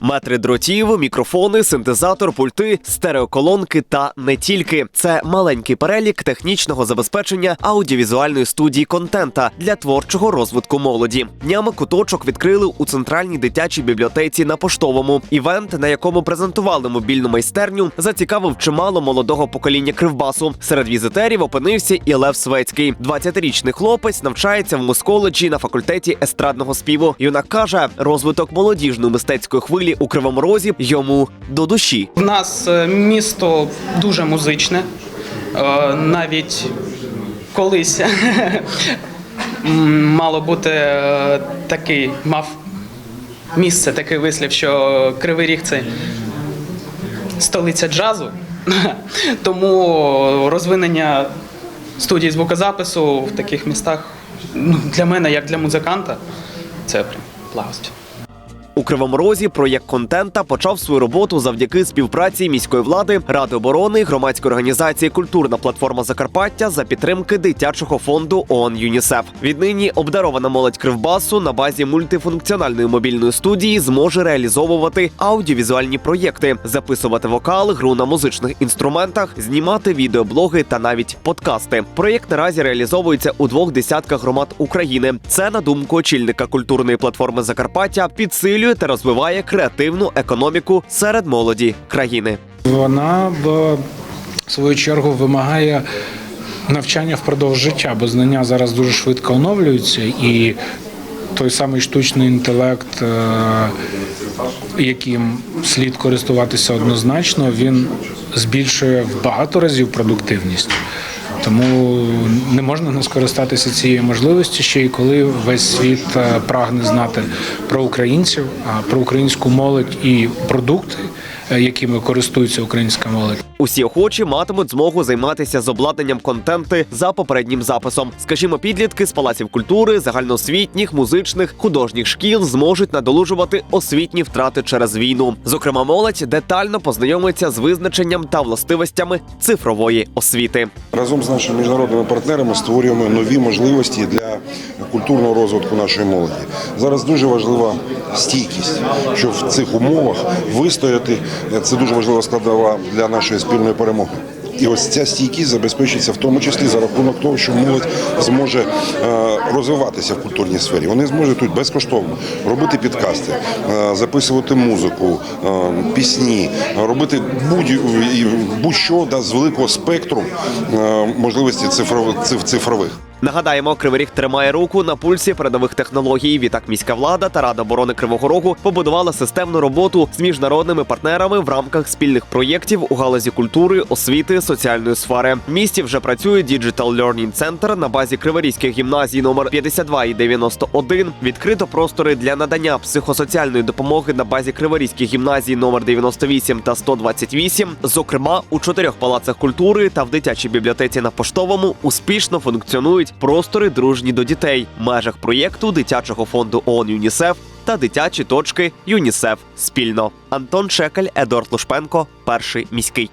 Метри дротів, мікрофони, синтезатор, пульти, стереоколонки та не тільки. Це маленький перелік технічного забезпечення аудіовізуальної студії контента для творчого розвитку молоді. Днями куточок відкрили у центральній дитячій бібліотеці на поштовому. Івент, на якому презентували мобільну майстерню, зацікавив чимало молодого покоління кривбасу. Серед візитерів опинився і Лев Свецький. 20-річний хлопець навчається в Москоледжі на факультеті естрадного співу. Юнак каже, розвиток молодіжної мистецької хвилі у Кривому Розі йому до душі. У нас е, місто дуже музичне. Е, Навіть колись мало бути е, такий, мав місце такий вислів, що Кривий Ріг це столиця джазу. Тому розвинення студії звукозапису в таких містах ну, для мене, як для музиканта, це прям благость. У Кривому Розі проєкт контента почав свою роботу завдяки співпраці міської влади, ради оборони, громадської організації Культурна платформа Закарпаття за підтримки дитячого фонду ООН ЮНІСЕФ. Віднині обдарована молодь Кривбасу на базі мультифункціональної мобільної студії зможе реалізовувати аудіовізуальні проєкти, записувати вокал, гру на музичних інструментах, знімати відеоблоги та навіть подкасти. Проєкт наразі реалізовується у двох десятках громад України. Це на думку очільника культурної платформи Закарпаття підсилює та розвиває креативну економіку серед молоді країни. Вона в свою чергу вимагає навчання впродовж життя, бо знання зараз дуже швидко оновлюються, і той самий штучний інтелект, е, яким слід користуватися однозначно, він збільшує в багато разів продуктивність. Тому не можна не скористатися цією можливістю ще й коли весь світ е, прагне знати про українців, про українську молодь і продукти, е, якими користується українська молодь. Усі охочі матимуть змогу займатися з обладнанням контенти за попереднім записом. Скажімо, підлітки з палаців культури, загальноосвітніх, музичних, художніх шкіл зможуть надолужувати освітні втрати через війну. Зокрема, молодь детально познайомиться з визначенням та властивостями цифрової освіти. Разом з нашими міжнародними партнерами створюємо нові можливості для культурного розвитку нашої молоді. Зараз дуже важлива стійкість, щоб в цих умовах вистояти. Це дуже важлива складова для нашої спільної перемоги. І ось ця стійкість забезпечиться в тому числі за рахунок того, що молодь зможе е, розвиватися в культурній сфері. Вони зможуть тут безкоштовно робити підкасти, е, записувати музику, е, пісні, робити будь-що да, з великого спектру можливостей цифрових циф- цифрових. Нагадаємо, Кривий Ріг тримає руку на пульсі передових технологій. Відтак міська влада та рада оборони Кривого Рогу побудувала системну роботу з міжнародними партнерами в рамках спільних проєктів у галузі культури, освіти, соціальної сфери. В місті вже працює Digital Learning Center на базі Криворізьких гімназій номер 52 і 91. Відкрито простори для надання психосоціальної допомоги на базі Криворізьких гімназій номер 98 та 128. Зокрема, у чотирьох палацах культури та в дитячій бібліотеці на поштовому успішно функціонують простори дружні до дітей в межах проєкту дитячого фонду ООН ЮНІСЕФ та дитячі точки ЮНІСЕФ спільно. Антон Шекель, Едуард Лушпенко, перший міський.